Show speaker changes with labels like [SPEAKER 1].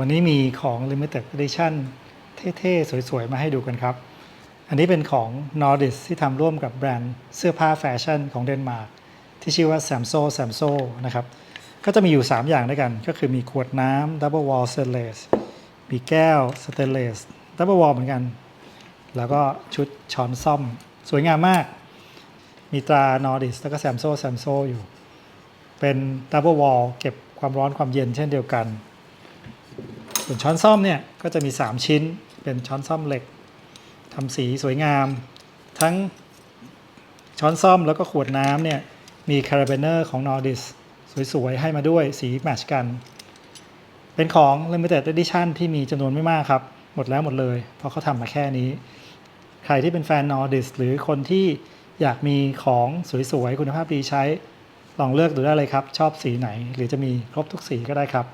[SPEAKER 1] วันนี้มีของ Limited Edition เท่ๆ สวยๆ มาให้ดูกันครับ อันนี้เป็นของ Nordic ที่ทำร่วมกับแบรนด์เสื้อผ้าแฟชั่นของเดนมาร์กที่ชื่อว่า Samso Samso นะครับ ก็จะมีอยู่ 3 อย่างด้วยกัน ก็คือมีขวดน้ำ Double Wall Stainless มีแก้ว Stainless Double Wall เหมือนกัน แล้วก็ชุดช้อนซ่อม สวยงามมาก มีตรา Nordic แล้วก็ Samso Samso อยู่ เป็น Double Wall เก็บความร้อนความเย็นเช่นเดียวกัน ส่วนช้อนซ่อมเนี่ยก็จะมี 3 ชิ้น เป็นช้อนซ่อมเหล็กทำสีสวยงาม ทั้งช้อนซ่อมแล้วก็ขวดน้ำเนี่ยมีคาราเบเนอร์ของ Nordis สวยๆ ให้มาด้วยสีแมทชกัน เป็นของ Limited Edition ที่มีจำนวนไม่มากครับ หมดแล้วหมดเลย เพราะเขาทำมาแค่นี้ ใครที่เป็นแฟน Nordis หรือคนที่อยากมีของสวยๆ คุณภาพดีใช้ ลองเลือกดูได้เลยครับ ชอบสีไหน หรือจะมีครบทุกสีก็ได้ครับ